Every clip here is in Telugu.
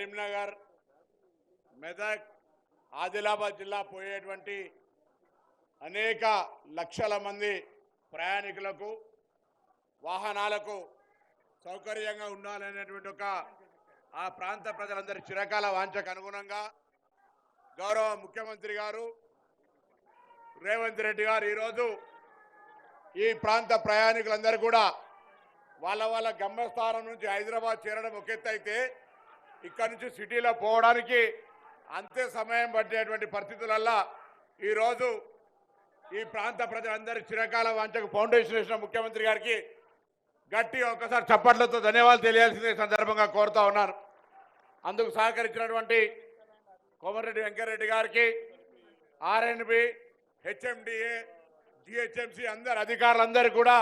కరీంనగర్ మెదక్ ఆదిలాబాద్ జిల్లా పోయేటువంటి అనేక లక్షల మంది ప్రయాణికులకు వాహనాలకు సౌకర్యంగా ఉండాలనేటువంటి ఒక ఆ ప్రాంత ప్రజలందరి చిరకాల వాంఛకు అనుగుణంగా గౌరవ ముఖ్యమంత్రి గారు రేవంత్ రెడ్డి గారు ఈరోజు ఈ ప్రాంత ప్రయాణికులందరూ కూడా వాళ్ళ వాళ్ళ గమ్యస్థానం నుంచి హైదరాబాద్ చేరడం ఒక ఎత్తు అయితే ఇక్కడి నుంచి సిటీలో పోవడానికి అంతే సమయం పట్టేటువంటి పరిస్థితులల్లా ఈరోజు ఈ ప్రాంత ప్రజలందరి చిరకాల వంచకు ఫౌండేషన్ వేసిన ముఖ్యమంత్రి గారికి గట్టి ఒకసారి చప్పట్లతో ధన్యవాదాలు తెలియాల్సిందే సందర్భంగా కోరుతా ఉన్నాను. అందుకు సహకరించినటువంటి కోమరెడ్డి వెంకరెడ్డి గారికి ఆర్ఎన్బి హెచ్ఎండిఏ జిహెచ్ఎంసి అందరు అధికారులందరూ కూడా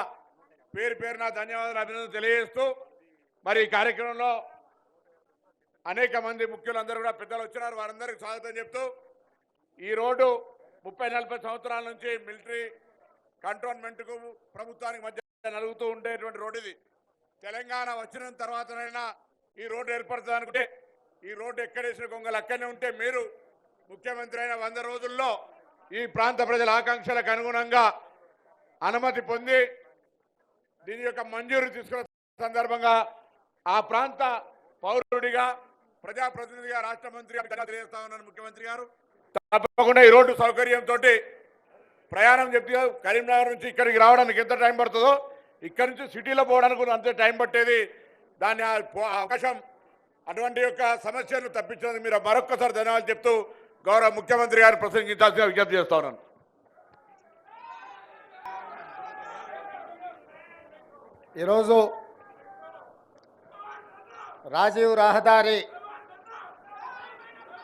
పేరు పేరున ధన్యవాదాలు అభినందన తెలియజేస్తూ మరి ఈ కార్యక్రమంలో అనేక మంది ముఖ్యులందరూ కూడా పెద్దలు వచ్చినారు. వారందరికీ స్వాగతం చెప్తూ ఈ రోడ్డు ముప్పై నలభై సంవత్సరాల నుంచి మిలిటరీ కంటోన్మెంట్కు ప్రభుత్వానికి మధ్య నలుగుతూ ఉండేటువంటి రోడ్డు ఇది. తెలంగాణ వచ్చిన తర్వాతనైనా ఈ రోడ్డు ఏర్పడుతుంది అనుకుంటే ఈ రోడ్డు ఎక్కడేసిన కొంగలు అక్కడనే ఉంటే మీరు ముఖ్యమంత్రి అయిన వంద రోజుల్లో ఈ ప్రాంత ప్రజల ఆకాంక్షలకు అనుగుణంగా అనుమతి పొంది దీని యొక్క మంజూరు తీసుకున్న సందర్భంగా ఆ ప్రాంత పౌరుడిగా ప్రజాప్రతినిధిగా రాష్ట్ర మంత్రిగా తెలియజేస్తా ఉన్నాను ముఖ్యమంత్రి గారు. తప్పకుండా ఈ రోడ్డు సౌకర్యంతో ప్రయాణం చెప్తే కరీంనగర్ నుంచి ఇక్కడికి రావడానికి ఎంత టైం పడుతుందో ఇక్కడి నుంచి సిటీలో పోవడానికి కూడా అంతే టైం పట్టేది. దాని అవకాశం అటువంటి యొక్క సమస్యను తప్పించినందుకు మీరు మరొక్కసారి ధన్యవాదాలు చెప్తూ గౌరవ ముఖ్యమంత్రి గారు ప్రసంగించాల్సిన విజ్ఞప్తి చేస్తా ఉన్నాను. ఈరోజు రాజీవ్ రహదారి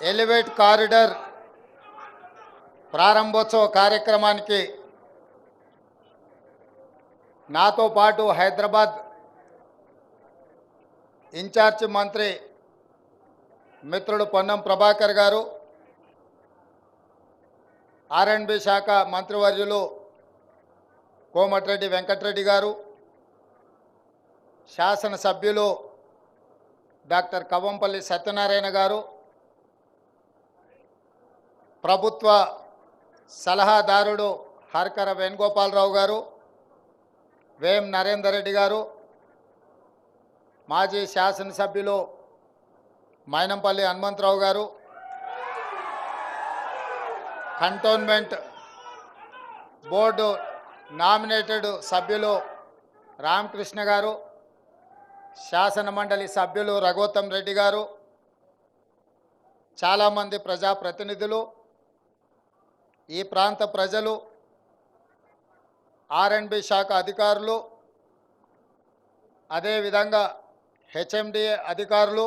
ఎలివేట్ కారిడర్ ప్రారంభోత్సవ కార్యక్రమానికి నాతో పాటు హైదరాబాద్ ఇన్ఛార్జ్ మంత్రి మిత్రుడు పొన్నం ప్రభాకర్ గారు ఆర్ఎండ్బి శాఖ మంత్రివర్యులు కోమటిరెడ్డి వెంకటరెడ్డి గారు శాసనసభ్యులు డాక్టర్ కవ్వంపల్లి సత్యనారాయణ గారు ప్రభుత్వ సలహాదారుడు హర్కర వేణుగోపాలరావు గారు వేం నరేందర్ రెడ్డి గారు మాజీ శాసనసభ్యులు మైనంపల్లి హనుమంతరావు గారు కంటోన్మెంట్ బోర్డు నామినేటెడ్ సభ్యులు రామకృష్ణ గారు శాసన మండలి సభ్యులు రఘోత్తం రెడ్డి గారు చాలామంది ప్రజాప్రతినిధులు ఈ ప్రాంత ప్రజలు ఆర్ఎండ్బి శాఖ అధికారులు అదేవిధంగా హెచ్ఎండిఏ అధికారులు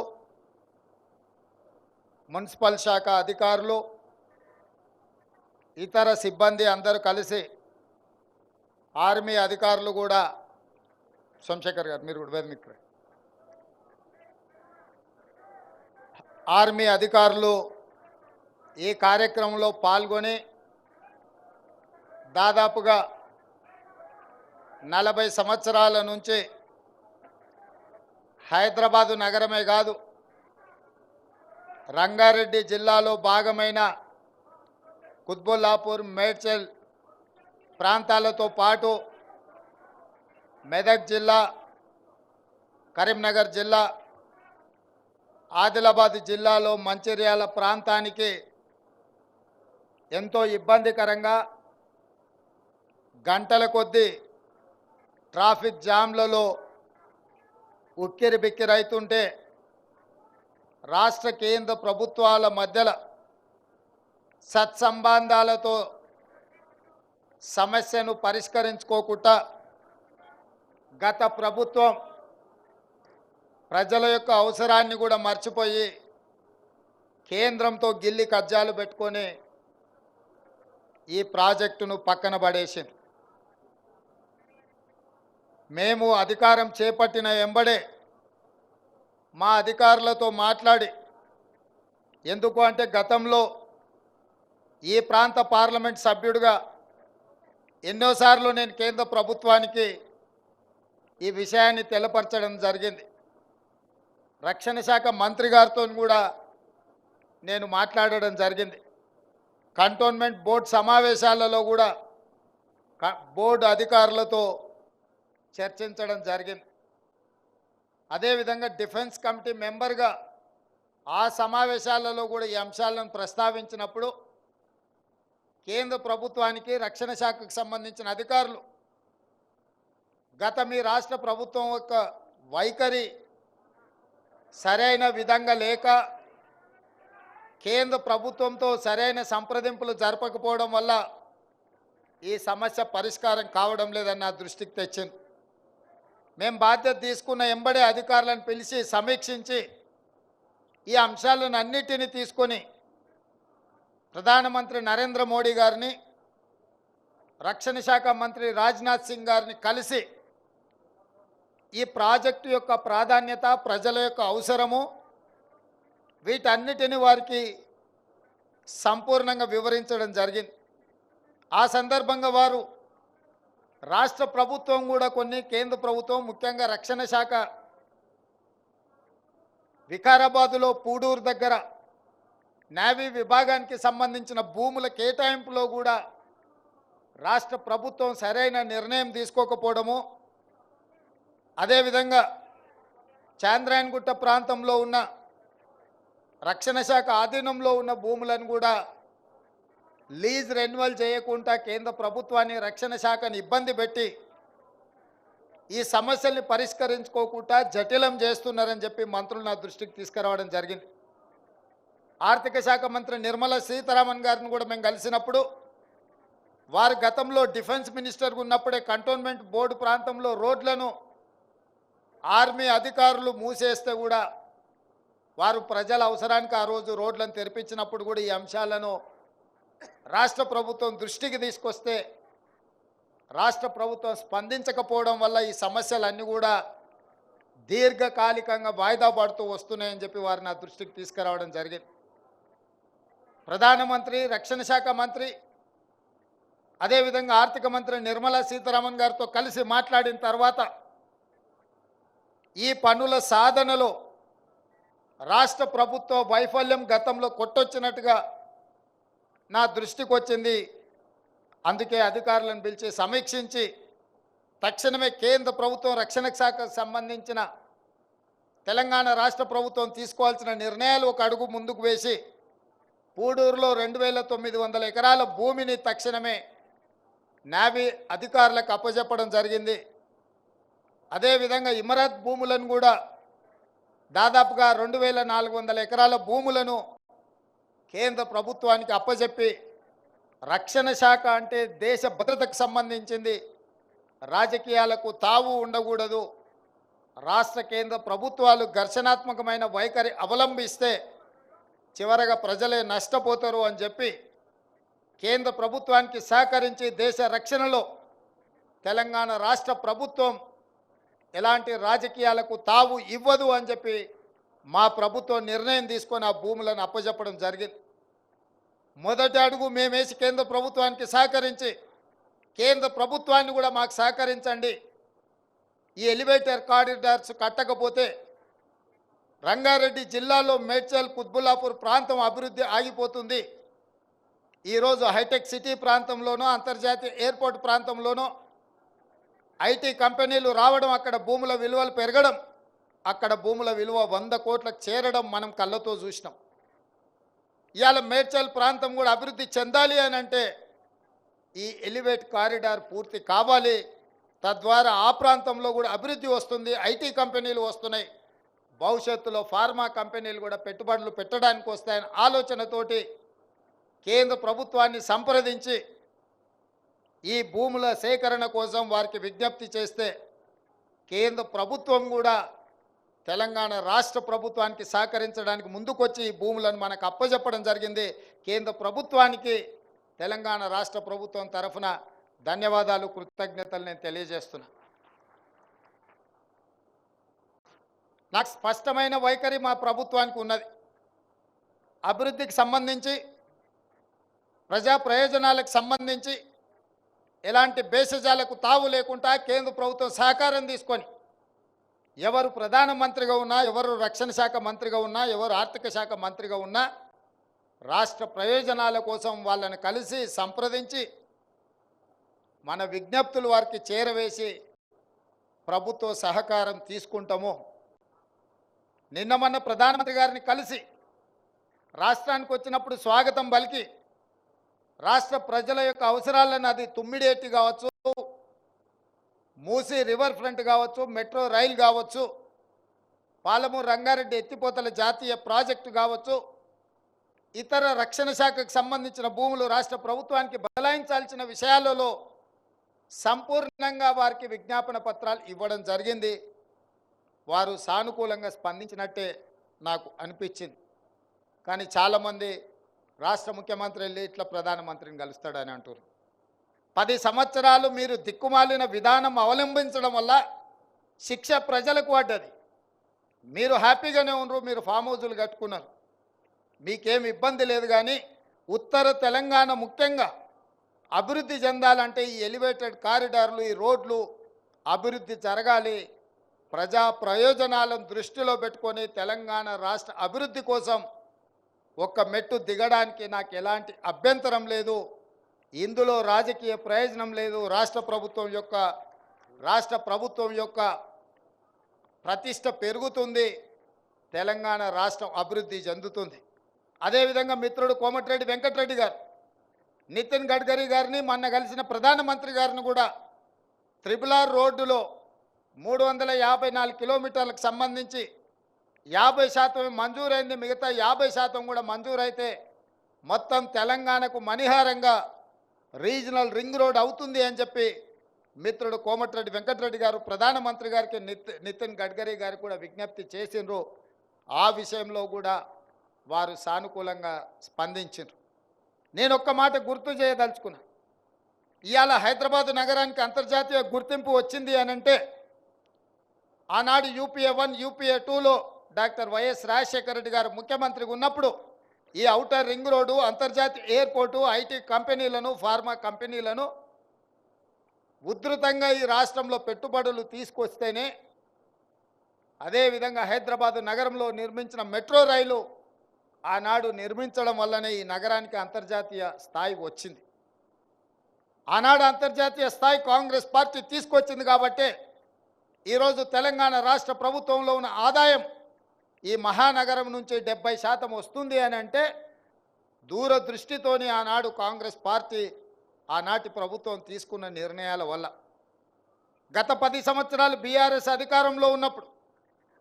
మున్సిపల్ శాఖ అధికారులు ఇతర సిబ్బంది అందరూ కలిసి ఆర్మీ అధికారులు కూడా సోమశేఖర్ గారు మీరు కూడా వేదిక ఆర్మీ అధికారులు ఈ కార్యక్రమంలో పాల్గొని దాదాపుగా నలభై సంవత్సరాల నుంచి హైదరాబాదు నగరమే కాదు రంగారెడ్డి జిల్లాలో భాగమైన కుత్బుల్లాపూర్ మేడ్చల్ ప్రాంతాలతో పాటు మెదక్ జిల్లా కరీంనగర్ జిల్లా ఆదిలాబాద్ జిల్లాలో మంచిర్యాల ప్రాంతానికి ఎంతో ఇబ్బందికరంగా గంటల కొద్దీ ట్రాఫిక్ జామ్లలో ఉక్కిరి బిక్కిరైతుంటే రాష్ట్ర కేంద్ర ప్రభుత్వాల మధ్యలో సత్సంబంధాలతో సమస్యను పరిష్కరించుకోకుండా గత ప్రభుత్వం ప్రజల యొక్క అవసరాన్ని కూడా మర్చిపోయి కేంద్రంతో గిల్లి కజ్జాలు పెట్టుకొని ఈ ప్రాజెక్టును పక్కన పడేసింది. మేము అధికారం చేపట్టిన ఎంబడే మా అధికారులతో మాట్లాడి ఎందుకు అంటే గతంలో ఈ ప్రాంత పార్లమెంట్ సభ్యుడిగా ఎన్నోసార్లు నేను కేంద్ర ప్రభుత్వానికి ఈ విషయాన్ని తెలపరచడం జరిగింది. రక్షణ శాఖ మంత్రి గారితో కూడా నేను మాట్లాడడం జరిగింది. కంటోన్మెంట్ బోర్డు సమావేశాలలో కూడా బోర్డు అధికారులతో చర్చించడం జరిగింది. అదేవిధంగా డిఫెన్స్ కమిటీ మెంబర్గా ఆ సమావేశాలలో కూడా ఈ అంశాలను ప్రస్తావించినప్పుడు కేంద్ర ప్రభుత్వానికి రక్షణ శాఖకు సంబంధించిన అధికారులు గత మీ రాష్ట్ర ప్రభుత్వం యొక్క వైఖరి సరైన విధంగా లేక కేంద్ర ప్రభుత్వంతో సరైన సంప్రదింపులు జరపకపోవడం వల్ల ఈ సమస్య పరిష్కారం కావడం లేదని నా దృష్టికి తెచ్చింది. మేము బాధ్యత తీసుకున్న ఎంబడే అధికారులను పిలిచి సమీక్షించి ఈ అంశాలను అన్నిటినీ తీసుకొని ప్రధానమంత్రి నరేంద్ర మోడీ గారిని రక్షణ శాఖ మంత్రి రాజ్నాథ్ సింగ్ గారిని కలిసి ఈ ప్రాజెక్టు యొక్క ప్రాధాన్యత ప్రజల యొక్క అవసరము వీటన్నిటిని వారికి సంపూర్ణంగా వివరించడం జరిగింది. ఆ సందర్భంగా వారు రాష్ట్ర ప్రభుత్వం కూడా కొన్ని కేంద్ర ప్రభుత్వం ముఖ్యంగా రక్షణ శాఖ వికారాబాదులో పూడూరు దగ్గర నేవీ విభాగానికి సంబంధించిన భూముల కేటాయింపులో కూడా రాష్ట్ర ప్రభుత్వం సరైన నిర్ణయం తీసుకోకపోవడము. అదేవిధంగా చాంద్రాయన్గుట్ట ప్రాంతంలో ఉన్న రక్షణ శాఖ ఆధీనంలో ఉన్న భూములను కూడా లీజ్ రెన్యువల్ చేయకుండా కేంద్ర ప్రభుత్వాన్ని రక్షణ శాఖని ఇబ్బంది పెట్టి ఈ సమస్యల్ని పరిష్కరించుకోకుండా జటిలం చేస్తున్నారని చెప్పి మంత్రులు నా దృష్టికి తీసుకురావడం జరిగింది. ఆర్థిక శాఖ మంత్రి నిర్మలా సీతారామన్ గారిని కూడా మేము కలిసినప్పుడు వారు గతంలో డిఫెన్స్ మినిస్టర్గా ఉన్నప్పుడే కంటోన్మెంట్ బోర్డు ప్రాంతంలో రోడ్లను ఆర్మీ అధికారులు మూసేస్తే కూడా వారు ప్రజల అవసరానికి ఆ రోజు రోడ్లను తెరిపించినప్పుడు కూడా ఈ అంశాలను రాష్ట్ర ప్రభుత్వం దృష్టికి తీసుకొస్తే రాష్ట్ర ప్రభుత్వం స్పందించకపోవడం వల్ల ఈ సమస్యలన్నీ కూడా దీర్ఘకాలికంగా వాయిదా పడుతూ వస్తున్నాయని చెప్పి వారు నా దృష్టికి తీసుకురావడం జరిగింది. ప్రధానమంత్రి రక్షణ శాఖ మంత్రి అదేవిధంగా ఆర్థిక మంత్రి నిర్మలా సీతారామన్ గారితో కలిసి మాట్లాడిన తర్వాత ఈ పనుల సాధనలో రాష్ట్ర ప్రభుత్వ వైఫల్యం గతంలో కొట్టొచ్చినట్టుగా నా దృష్టికి వచ్చింది. అందుకే అధికారులను పిలిచి సమీక్షించి తక్షణమే కేంద్ర ప్రభుత్వం రక్షణ శాఖకు సంబంధించిన తెలంగాణ రాష్ట్ర ప్రభుత్వం తీసుకోవాల్సిన నిర్ణయాలు ఒక అడుగు ముందుకు వేసి పూడూరులో రెండు వేల తొమ్మిది వందల ఎకరాల భూమిని తక్షణమే నావీ అధికారులకు అప్పజెప్పడం జరిగింది. అదేవిధంగా ఇమరాత్ భూములను కూడా దాదాపుగా రెండు వేల నాలుగు వందల ఎకరాల భూములను కేంద్ర ప్రభుత్వానికి అప్పచెప్పి రక్షణ శాఖ అంటే దేశ భద్రతకు సంబంధించింది. రాజకీయాలకు తావు ఉండకూడదు. రాష్ట్ర కేంద్ర ప్రభుత్వాలు ఘర్షణాత్మకమైన వైఖరి అవలంబిస్తే చివరగా ప్రజలే నష్టపోతారు అని చెప్పి కేంద్ర ప్రభుత్వానికి సహకరించి దేశ రక్షణలో తెలంగాణ రాష్ట్ర ప్రభుత్వం ఎలాంటి రాజకీయాలకు తావు ఇవ్వదు అని చెప్పి మా ప్రభుత్వం నిర్ణయం తీసుకొని ఆ భూములను అప్పజెప్పడం జరిగింది. మొదటి అడుగు మేమేసి కేంద్ర ప్రభుత్వానికి సహకరించి కేంద్ర ప్రభుత్వాన్ని కూడా మాకు సహకరించండి. ఈ ఎలివేటర్ కారిడార్స్ కట్టకపోతే రంగారెడ్డి జిల్లాలో మేడ్చల్ కుత్బుల్లాపూర్ ప్రాంతం అభివృద్ధి ఆగిపోతుంది. ఈరోజు హైటెక్ సిటీ ప్రాంతంలోనూ అంతర్జాతీయ ఎయిర్పోర్ట్ ప్రాంతంలోనూ ఐటీ కంపెనీలు రావడం అక్కడ భూముల విలువలు పెరగడం అక్కడ భూముల విలువ వంద కోట్లకు చేరడం మనం కళ్ళతో చూసినాం. ఇవాళ మేడ్చల్ ప్రాంతం కూడా అభివృద్ధి చెందాలి అని అంటే ఈ ఎలివేట్ కారిడార్ పూర్తి కావాలి. తద్వారా ఆ ప్రాంతంలో కూడా అభివృద్ధి వస్తుంది ఐటీ కంపెనీలు వస్తున్నాయి. భవిష్యత్తులో ఫార్మా కంపెనీలు కూడా పెట్టుబడులు పెట్టడానికి వస్తాయని ఆలోచనతోటి కేంద్ర ప్రభుత్వాన్ని సంప్రదించి ఈ భూముల సేకరణ కోసం వారికి విజ్ఞప్తి చేస్తే కేంద్ర ప్రభుత్వం కూడా తెలంగాణ రాష్ట్ర ప్రభుత్వానికి సహకరించడానికి ముందుకొచ్చి ఈ భూములను మనకు అప్పజెప్పడం జరిగింది. కేంద్ర ప్రభుత్వానికి తెలంగాణ రాష్ట్ర ప్రభుత్వం తరఫున ధన్యవాదాలు కృతజ్ఞతలు నేను తెలియజేస్తున్నా. నాకు స్పష్టమైన వైఖరి మా ప్రభుత్వానికి ఉన్నది. అభివృద్ధికి సంబంధించి ప్రజా ప్రయోజనాలకు సంబంధించి ఎలాంటి భేషజాలకు తావు లేకుండా కేంద్ర ప్రభుత్వం సహకారం తీసుకొని ఎవరు ప్రధానమంత్రిగా ఉన్నా ఎవరు రక్షణ శాఖ మంత్రిగా ఉన్నా ఎవరు ఆర్థిక శాఖ మంత్రిగా ఉన్నా రాష్ట్ర ప్రయోజనాల కోసం వాళ్ళని కలిసి సంప్రదించి మన విజ్ఞప్తులు వారికి చేరవేసి ప్రభుత్వ సహకారం తీసుకుంటాము. నిన్న మొన్న ప్రధానమంత్రి గారిని కలిసి రాష్ట్రానికి వచ్చినప్పుడు స్వాగతం పలికి రాష్ట్ర ప్రజల యొక్క అవసరాలను అది తుమ్మిడేటి కావచ్చు మూసీ రివర్ ఫ్రంట్ కావచ్చు మెట్రో రైల్ కావచ్చు పాలమూరు రంగారెడ్డి ఎత్తిపోతల జాతీయ ప్రాజెక్టు కావచ్చు ఇతర రక్షణ శాఖకు సంబంధించిన భూములు రాష్ట్ర ప్రభుత్వానికి బదలాయించాల్సిన విషయాలలో సంపూర్ణంగా వారికి విజ్ఞాపన పత్రాలు ఇవ్వడం జరిగింది. వారు సానుకూలంగా స్పందించినట్టే నాకు అనిపించింది. కానీ చాలామంది రాష్ట్ర ముఖ్యమంత్రి వెళ్ళి ఇట్లా ప్రధానమంత్రిని కలుస్తాడని అంటారు పది సంవత్సరాలు మీరు దిక్కుమాలిన విధానం అవలంబించడం వల్ల శిక్ష ప్రజలకు పడ్డది. మీరు హ్యాపీగానే ఉన్నారు మీరు ఫామ్ హౌజులు కట్టుకున్నారు. మీకేం ఇబ్బంది లేదు కానీ ఉత్తర తెలంగాణ ముఖ్యంగా అభివృద్ధి చెందాలంటే ఈ ఎలివేటెడ్ కారిడార్లు ఈ రోడ్లు అభివృద్ధి జరగాలి. ప్రజా ప్రయోజనాలను దృష్టిలో పెట్టుకొని తెలంగాణ రాష్ట్ర అభివృద్ధి కోసం ఒక్క మెట్టు దిగడానికి నాకు ఎలాంటి అభ్యంతరం లేదు. ఇందులో రాజకీయ ప్రయోజనం లేదు. రాష్ట్ర ప్రభుత్వం యొక్క రాష్ట్ర ప్రభుత్వం యొక్క ప్రతిష్ట పెరుగుతుంది. తెలంగాణ రాష్ట్రం అభివృద్ధి చెందుతుంది. అదేవిధంగా మిత్రుడు కోమటిరెడ్డి వెంకటరెడ్డి గారు నితిన్ గడ్కరీ గారిని మొన్న కలిసిన ప్రధానమంత్రి గారిని కూడా త్రిపుల్ ఆర్ రోడ్డులో మూడు వందల యాభై నాలుగు కిలోమీటర్లకు సంబంధించి యాభై శాతం మంజూరైంది. మిగతా యాభై శాతం కూడా మంజూరైతే మొత్తం తెలంగాణకు మణిహారంగా రీజనల్ రింగ్ రోడ్ అవుతుంది అని చెప్పి మిత్రుడు కోమటిరెడ్డి వెంకటరెడ్డి గారు ప్రధానమంత్రి గారికి నిత్ నితిన్ గడ్కరీ గారు కూడా విజ్ఞప్తి చేసిండ్రు. ఆ విషయంలో కూడా వారు సానుకూలంగా స్పందించారు నేను ఒక్క మాట గుర్తు చేయదలుచుకున్నా. ఇవాళ హైదరాబాద్ నగరానికి అంతర్జాతీయ గుర్తింపు వచ్చింది అని అంటే ఆనాడు యూపీఏ వన్ యూపీఏ టూలో డాక్టర్ వైఎస్ రాజశేఖర రెడ్డి గారు ముఖ్యమంత్రిగా ఉన్నప్పుడు ఈ ఔటర్ రింగ్ రోడ్డు అంతర్జాతీయ ఎయిర్పోర్టు ఐటీ కంపెనీలను ఫార్మా కంపెనీలను ఉధృతంగా ఈ రాష్ట్రంలో పెట్టుబడులు తీసుకొస్తేనే అదేవిధంగా హైదరాబాదు నగరంలో నిర్మించిన మెట్రో రైలు ఆనాడు నిర్మించడం వల్లనే ఈ నగరానికి అంతర్జాతీయ స్థాయి వచ్చింది. ఆనాడు అంతర్జాతీయ స్థాయి కాంగ్రెస్ పార్టీ తీసుకొచ్చింది కాబట్టే ఈరోజు తెలంగాణ రాష్ట్ర ప్రభుత్వంలో ఉన్న ఆదాయం ఈ మహానగరం నుంచి డెబ్బై శాతం వస్తుంది అని అంటే దూరదృష్టితోని ఆనాడు కాంగ్రెస్ పార్టీ ఆనాటి ప్రభుత్వం తీసుకున్న నిర్ణయాల వల్ల. గత పది సంవత్సరాలు బీఆర్ఎస్ అధికారంలో ఉన్నప్పుడు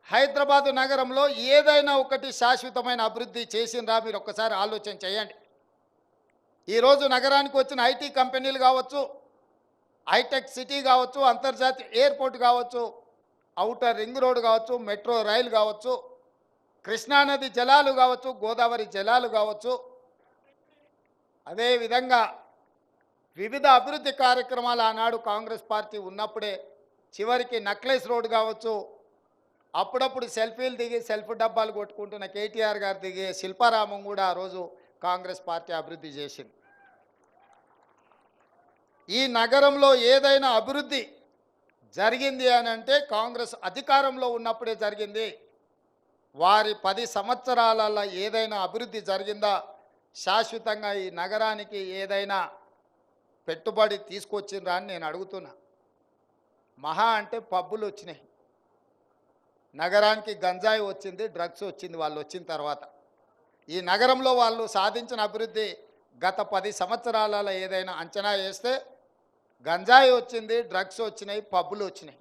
హైదరాబాదు నగరంలో ఏదైనా ఒకటి శాశ్వతమైన అభివృద్ధి చేసిందా మీరు ఒక్కసారి ఆలోచన చేయండి. ఈరోజు నగరానికి వచ్చిన ఐటీ కంపెనీలు కావచ్చు హైటెక్ సిటీ కావచ్చు అంతర్జాతీయ ఎయిర్పోర్ట్ కావచ్చు ఔటర్ రింగ్ రోడ్ కావచ్చు మెట్రో రైలు కావచ్చు కృష్ణానది జలాలు కావచ్చు గోదావరి జలాలు కావచ్చు అదేవిధంగా వివిధ అభివృద్ధి కార్యక్రమాలు ఆనాడు కాంగ్రెస్ పార్టీ ఉన్నప్పుడే చివరికి నక్లెస్ రోడ్ కావచ్చు అప్పుడప్పుడు సెల్ఫీలు దిగి సెల్ఫ్ డబ్బాలు కొట్టుకుంటున్న కేటీఆర్ గారు దిగి శిల్పారామం కూడా ఆ రోజు కాంగ్రెస్ పార్టీ అభివృద్ధి చేసింది. ఈ నగరంలో ఏదైనా అభివృద్ధి జరిగింది అని అంటే కాంగ్రెస్ అధికారంలో ఉన్నప్పుడే జరిగింది. వారి పది సంవత్సరాలలో ఏదైనా అభివృద్ధి జరిగిందా? శాశ్వతంగా ఈ నగరానికి ఏదైనా పెట్టుబడి తీసుకొచ్చిండ్రా అని నేను అడుగుతున్నా. మహా అంటే పబ్బులు వచ్చినాయి. నగరానికి గంజాయి వచ్చింది డ్రగ్స్ వచ్చింది వాళ్ళు వచ్చిన తర్వాత. ఈ నగరంలో వాళ్ళు సాధించిన అభివృద్ధి గత పది సంవత్సరాలలో ఏదైనా అంచనా వేస్తే గంజాయి వచ్చింది డ్రగ్స్ వచ్చినాయి పబ్బులు వచ్చినాయి.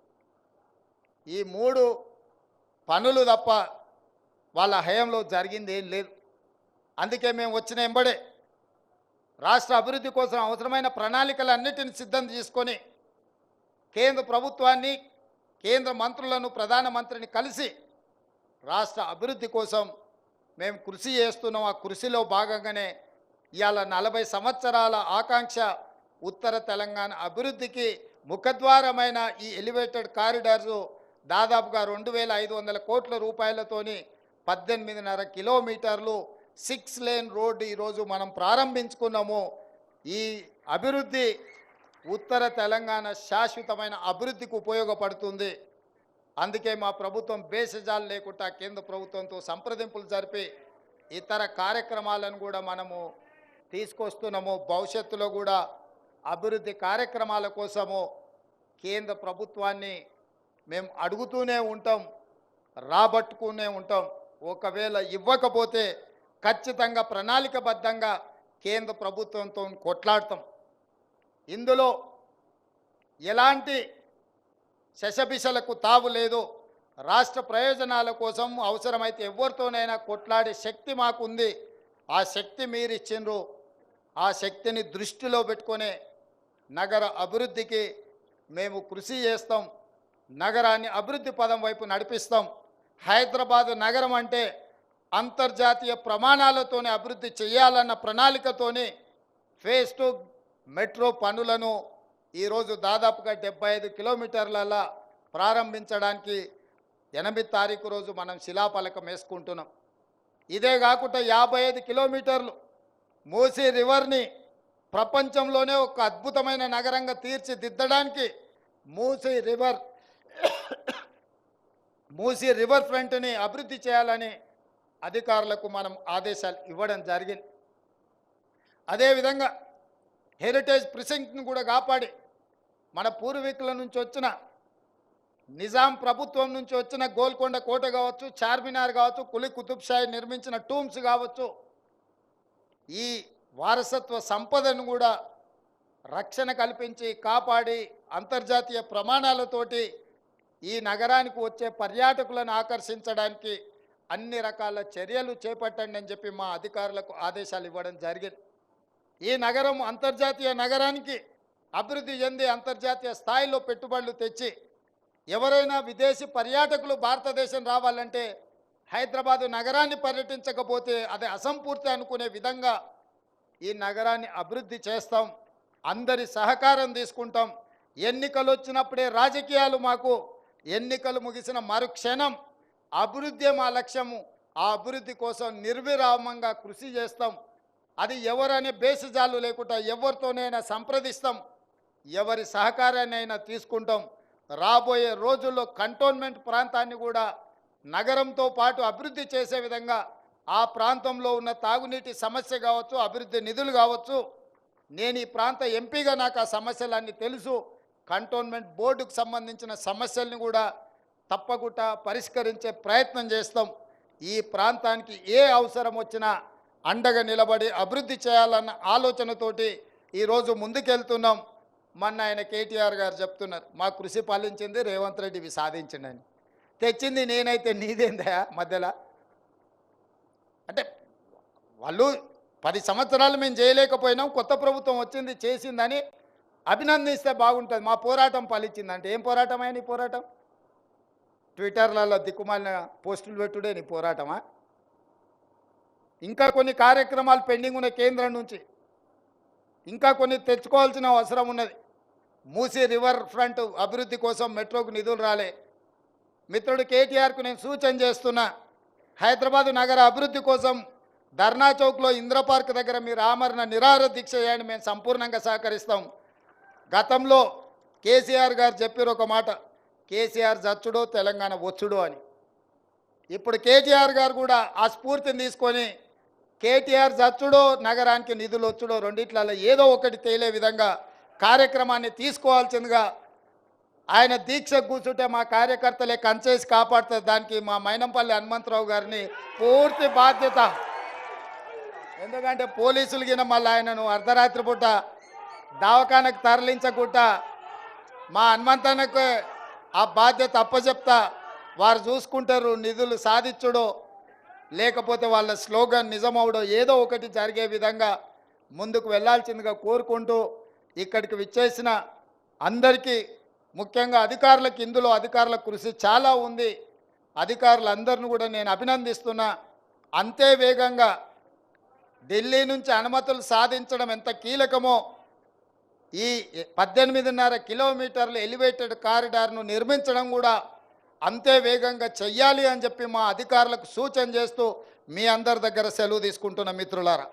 ఈ మూడు పనులు తప్ప వాళ్ళ హయంలో జరిగింది ఏం లేదు. అందుకే మేము వచ్చిన ఎంబడే రాష్ట్ర అభివృద్ధి కోసం అవసరమైన ప్రణాళికలన్నిటిని సిద్ధం చేసుకొని కేంద్ర ప్రభుత్వాన్ని కేంద్ర మంత్రులను ప్రధానమంత్రిని కలిసి రాష్ట్ర అభివృద్ధి కోసం మేము కృషి చేస్తున్నాం. ఆ కృషిలో భాగంగానే ఇవాళ నలభై సంవత్సరాల ఆకాంక్ష ఉత్తర తెలంగాణ అభివృద్ధికి ముఖద్వారమైన ఈ ఎలివేటెడ్ కారిడార్సు దాదాపుగా రెండు వేల ఐదు వందల కోట్ల రూపాయలతోని పద్దెనిమిదిన్నర కిలోమీటర్లు సిక్స్ లేన్ రోడ్డు ఈరోజు మనం ప్రారంభించుకున్నాము. ఈ అభివృద్ధి ఉత్తర తెలంగాణ శాశ్వతమైన అభివృద్ధికి ఉపయోగపడుతుంది. అందుకే మా ప్రభుత్వం బేసజాలు లేకుండా కేంద్ర ప్రభుత్వంతో సంప్రదింపులు జరిపి ఇతర కార్యక్రమాలను కూడా మనము తీసుకొస్తున్నాము. భవిష్యత్తులో కూడా అభివృద్ధి కార్యక్రమాల కోసము కేంద్ర ప్రభుత్వాన్ని మేము అడుగుతూనే ఉంటాం రాబట్టుకునే ఉంటాం. ఒకవేళ ఇవ్వకపోతే ఖచ్చితంగా ప్రణాళికబద్ధంగా కేంద్ర ప్రభుత్వంతో కొట్లాడతాం. ఇందులో ఎలాంటి శశబిషలకు తావు లేదు రాష్ట్ర ప్రయోజనాల కోసం అవసరమైతే ఎవరితోనైనా కొట్లాడే శక్తి మాకుంది. ఆ శక్తి మీరిచ్చిండ్రు. ఆ శక్తిని దృష్టిలో పెట్టుకొని నగర అభివృద్ధికి మేము కృషి చేస్తాం. నగరాన్ని అభివృద్ధి పదం వైపు నడిపిస్తాం. హైదరాబాదు నగరం అంటే అంతర్జాతీయ ప్రమాణాలతోనే అభివృద్ధి చేయాలన్న ప్రణాళికతోని ఫేస్ టు మెట్రో పనులను ఈరోజు దాదాపుగా డెబ్బై ఐదు కిలోమీటర్లలో ప్రారంభించడానికి ఎనిమిది తారీఖు రోజు మనం శిలాఫలకం వేసుకుంటున్నాం. ఇదే కాకుండా యాభై ఐదు కిలోమీటర్లు మూసీ రివర్ని ప్రపంచంలోనే ఒక అద్భుతమైన నగరంగా తీర్చిదిద్దడానికి మూసీ రివర్ మూసీ రివర్ ఫ్రంట్ని అభివృద్ధి చేయాలని అధికారులకు మనం ఆదేశాలు ఇవ్వడం జరిగింది. అదేవిధంగా హెరిటేజ్ ప్రిసెంట్ని కూడా కాపాడి మన పూర్వీకుల నుంచి వచ్చిన నిజాం ప్రభుత్వం నుంచి వచ్చిన గోల్కొండ కోట కావచ్చు చార్మినార్ కావచ్చు కులి కుతుబ్షాయి నిర్మించిన టూమ్స్ కావచ్చు ఈ వారసత్వ సంపదను కూడా రక్షణ కల్పించి కాపాడి అంతర్జాతీయ ప్రమాణాలతోటి ఈ నగరానికి వచ్చే పర్యాటకులను ఆకర్షించడానికి అన్ని రకాల చర్యలు చేపట్టండి అని చెప్పి మా అధికారులకు ఆదేశాలు ఇవ్వడం జరిగింది. ఈ నగరం అంతర్జాతీయ నగరానికి అభివృద్ధి చెంది అంతర్జాతీయ స్థాయిలో పెట్టుబడులు తెచ్చి ఎవరైనా విదేశీ పర్యాటకులు భారతదేశం రావాలంటే హైదరాబాదు నగరాన్ని పర్యటించకపోతే అది అసంపూర్తి అనుకునే విధంగా ఈ నగరాన్ని అభివృద్ధి చేస్తాం. అందరి సహకారం తీసుకుంటాం. ఎన్నికలు వచ్చినప్పుడే రాజకీయాలు మాకు ఎన్నికలు ముగిసిన మరుక్షణం అభివృద్ధి మా లక్ష్యము. ఆ అభివృద్ధి కోసం నిర్విరామంగా కృషి చేస్తాం. అది ఎవరనే బేసిజాలు లేకుండా ఎవరితోనైనా సంప్రదిస్తాం. ఎవరి సహకారాన్నైనా తీసుకుంటాం. రాబోయే రోజుల్లో కంటోన్మెంట్ ప్రాంతాన్ని కూడా నగరంతో పాటు అభివృద్ధి చేసే విధంగా ఆ ప్రాంతంలో ఉన్న తాగునీటి సమస్య కావచ్చు అభివృద్ధి నిధులు కావచ్చు నేను ఈ ప్రాంత ఎంపీగా నాకు ఆ సమస్యలన్నీ తెలుసు. కంటోన్మెంట్ బోర్డుకు సంబంధించిన సమస్యల్ని కూడా తప్పకుండా పరిష్కరించే ప్రయత్నం చేస్తాం. ఈ ప్రాంతానికి ఏ అవసరం వచ్చినా అండగా నిలబడి అభివృద్ధి చేయాలన్న ఆలోచనతోటి ఈరోజు ముందుకెళ్తున్నాం మొన్న ఆయన కేటీఆర్ గారు చెప్తున్నారు. మా కృషి పాలించింది రేవంత్ రెడ్డి ఇవి సాధించిండని తెచ్చింది నేనైతే నీదేందా మధ్యలో? అంటే వాళ్ళు పది సంవత్సరాలు మేము చేయలేకపోయినాం కొత్త ప్రభుత్వం వచ్చింది చేసిందని అభినందిస్తే బాగుంటుంది. మా పోరాటం ఫలించిందంటే ఏం పోరాటమే నీ పోరాటం? ట్విట్టర్లలో దిక్కుమాలిన పోస్టులు పెట్టుడే నీ పోరాటమా? ఇంకా కొన్ని కార్యక్రమాలు పెండింగ్ ఉన్న కేంద్రం నుంచి ఇంకా కొన్ని తెచ్చుకోవాల్సిన అవసరం ఉన్నది. మూసీ రివర్ ఫ్రంట్ అభివృద్ధి కోసం మెట్రోకు నిధులు రాలే. మిత్రుడు కేటీఆర్కు నేను సూచన చేస్తున్నా హైదరాబాదు నగర అభివృద్ధి కోసం ధర్నా చౌక్లో ఇంద్రపార్క్ దగ్గర మీరు ఆమరణ నిరాహార దీక్ష చేయండి. మేము సంపూర్ణంగా సహకరిస్తాం. గతంలో కేసీఆర్ గారు చెప్పారు ఒక మాట కేసీఆర్ చచ్చుడు తెలంగాణ వచ్చుడు అని. ఇప్పుడు కేటీఆర్ గారు కూడా ఆ స్ఫూర్తిని తీసుకొని కేటీఆర్ చచ్చుడో నగరానికి నిధులు వచ్చుడో రెండిట్లలో ఏదో ఒకటి తేలే విధంగా కార్యక్రమాన్ని తీసుకోవాల్సిందిగా ఆయన దీక్ష కూర్చుంటే మా కార్యకర్తలే కంచేసి కాపాడుతుంది దానికి మా మైనంపల్లి హనుమంతరావు గారిని పూర్తి బాధ్యత. ఎందుకంటే పోలీసులు గిన మళ్ళీ ఆయనను అర్ధరాత్రి పూట దవాఖానకు తరలించకుండా మా హనుమంతనకు ఆ బాధ్యత అప్పచెప్తా వారు చూసుకుంటారు నిధులు సాధించుడో లేకపోతే వాళ్ళ స్లోగన్ నిజమవుడో ఏదో ఒకటి జరిగే విధంగా ముందుకు వెళ్ళాల్సిందిగా కోరుకుంటూ ఇక్కడికి విచ్చేసిన అందరికీ ముఖ్యంగా అధికారులకు ఇందులో అధికారుల కృషి చాలా ఉంది. అధికారులందరిని కూడా నేను అభినందిస్తున్నా. అంతే వేగంగా ఢిల్లీ నుంచి అనుమతులు సాధించడం ఎంత కీలకమో ఈ పద్దెనిమిదిన్నర కిలోమీటర్ల ఎలివేటెడ్ కారిడార్ను నిర్మించడం కూడా అంతే వేగంగా చెయ్యాలి అని చెప్పి మా అధికారులకు సూచన చేస్తూ మీ అందరి దగ్గర సెలవు తీసుకుంటున్న మిత్రులారా.